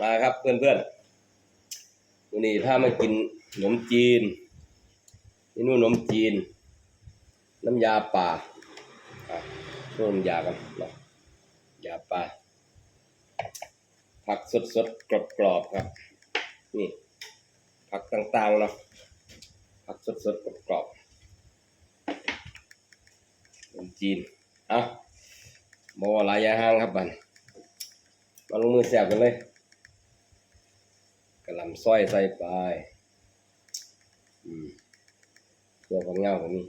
มาครับเพื่อนเพื่อนวันนี้ถ้ามากินขนมจีนเมนูขนมจีน น้ำยาป่าอะช่วยน้ำยากันเนาะยาป่าผักสดสดกรอบกรอบครับ นี่ ผักต่างๆเนาะผักสดสดกรอบกรอบขนมจีนอะบอหลายยาห้างครับบันมาลงมือแสบกันเลย ระลำซอยใส่ไปตัวของเงาของนี่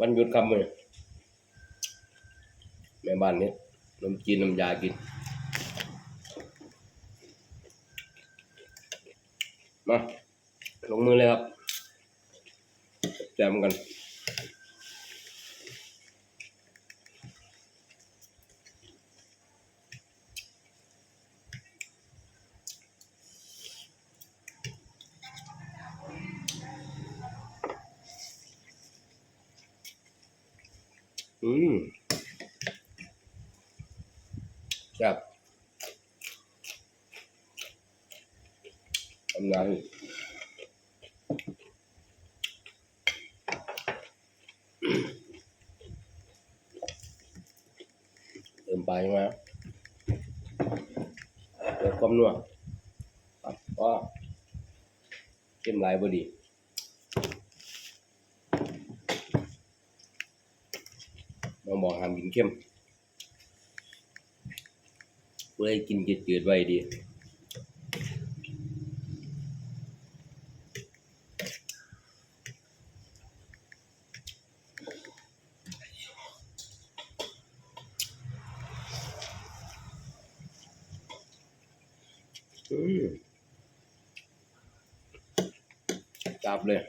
วันหยุดคำมือแม่บ้านนี้นมจีนน้ำยากิน มา ลงมือเลยครับแจมกัน อืม ครับทำงานเติมไปใช่ไหมเติมความนัวครับก็เข้มหลายบดีน้องบอกหามกินเข้ม เพื่อให้กินจืดๆไว้ดีจับเลย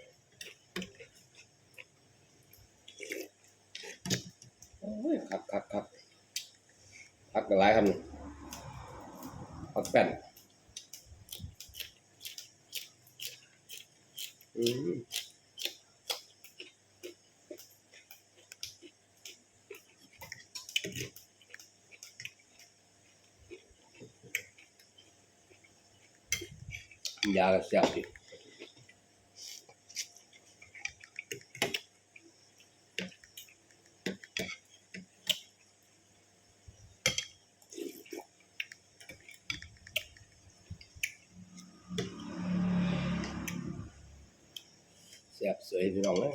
โอ้ยครับครับครับพักกันหลายคำ ออกแป้นอืมยาก็แซ่บดิ ซ่บสวยพี่น้องเลย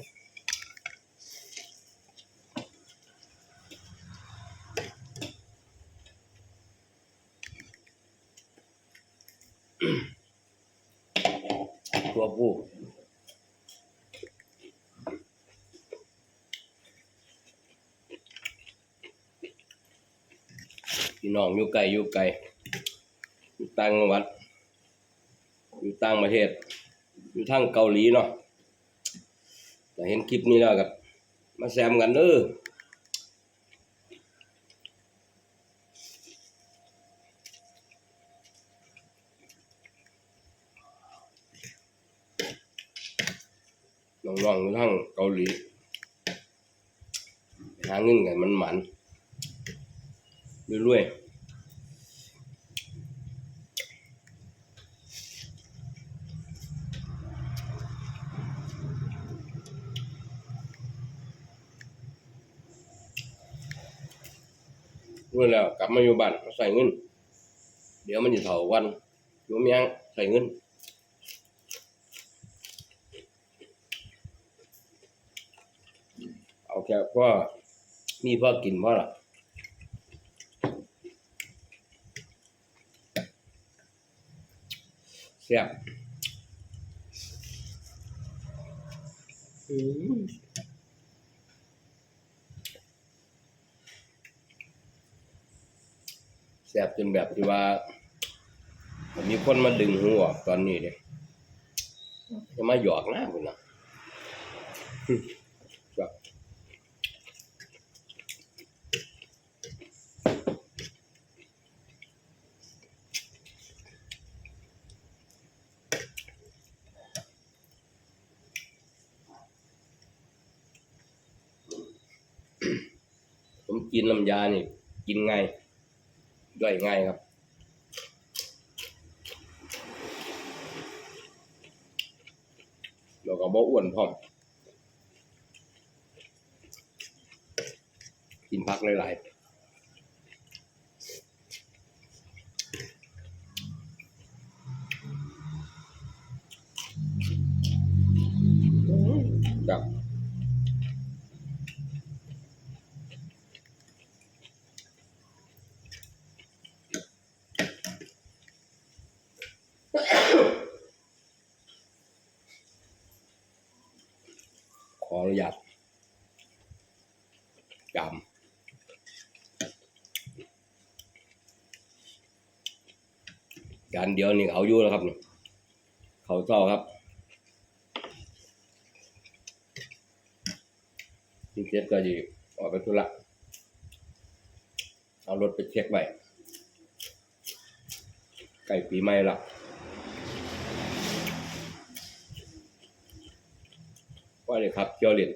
ตัวผู้พี่น้องอยู่ไกลอยู่ไกลอยู่ต่างจังหวัด อยู่ต่างประเทศ อยู่ทางเกาหลีเนาะ เห็นคลิปนี้แล้วกับมาแซมกันเด้อน้องๆอยู่ทางเกาหลีหาเงินกันมันหมันรวยๆ รู้แล้วกลับมาอยู่บ้านมาใส่เงิน เดี๋ยวมันจะเท่าวันอยู่เมียงใส่เงินเอาแค่พ่อมีพ่อกินพ่อละแซ่บอืม แสบจนแบบที่ว่า มีคนมาดึงหัวตอนนี้เลยจะมาหยอกหน้าคุณนะแบบผมกินน้ำยานี่ กินไง ย่อยง่ายครับแล้วก็บ่อ้วนพร้อมกินผักหลายๆครับขออนุญาต จำจานเดียวนี่เขาอยู่แล้วครับนี่เขาเศร้าครับที่เช็ดก็ดีออกไปธุระเอารถไปเช็คไว้ใกล้ปีใหม่ละว่าเลยครับเที่ยวเล่น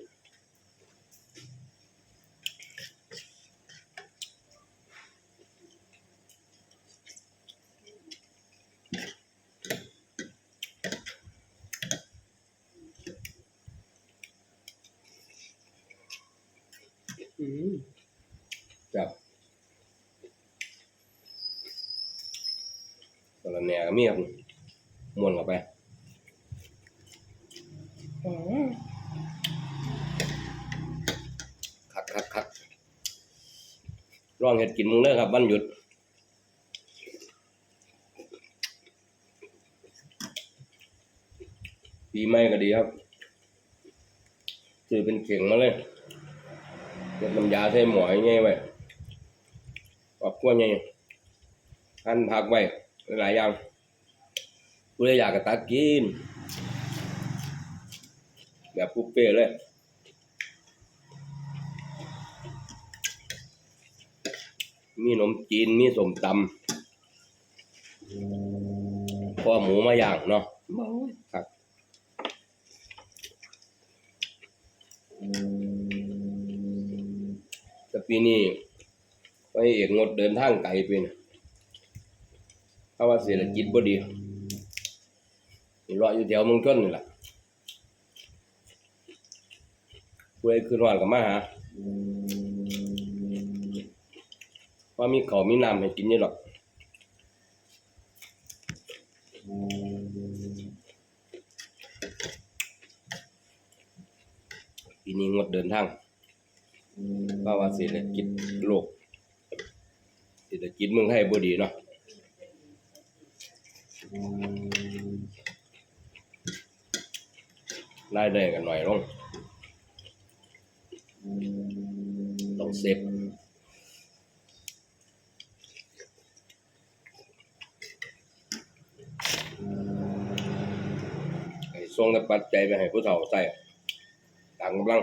จับตอนแหน่ก็ มีครับม้วนเข้าไปคักคักคักลองเห็ดกินมึงเด้อครับวันหยุดปีใหม่ก็ดีครับซื้อเป็นเข่งมาเลยเก็บน้ำยาใส่หมอยไงไว้ปอบกล้วยไงหั่นผักไว้หลายๆอย่าง ผู้ใดอยากก็ตัดกิน แบบปุเป้เลยมีขนมจีน มีสมตำพอหมูมาย่างเนาะครับแต่ปีนี้ไปเอกงดเดินทางไกลไปนะเพราะว่าเศรษฐกิจบ่ดี นี่รออยู่แถวมืองชนนี่แหละผู้ใดขึ้นฮอดก็มาหาว่ามีเขามีน้ำให้กินอยู่หรอกปีนี้งดเดินทางเพราะว่าเศรษฐกิจโลกเศรษฐกิจเมืองไทยบ่ดีเนาะ รายได้กันหน่อยลงต้องเซฟให้ส่งแต่ปัจจัยไปให้ผู้เฒ่าใส่ต่างกำลัง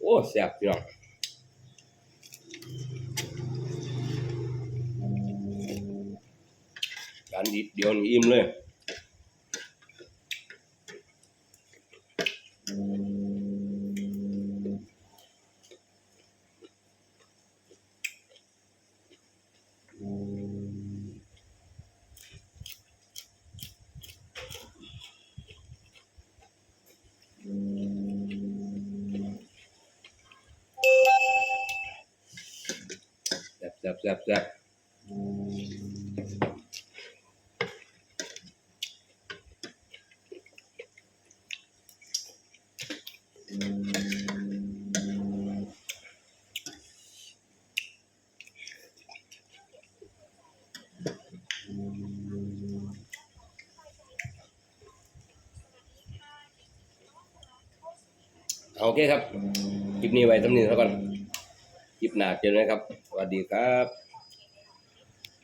โอ้แซ่บพี่น้อง การดิดเดียวนี่อิ่มเลยแซ่บแซ่บแซ่บ โอเคครับคลิปนี้ไว้สำนึกเท่ากันคลิปหนาเจอกันนะครับ สวัสดีครับ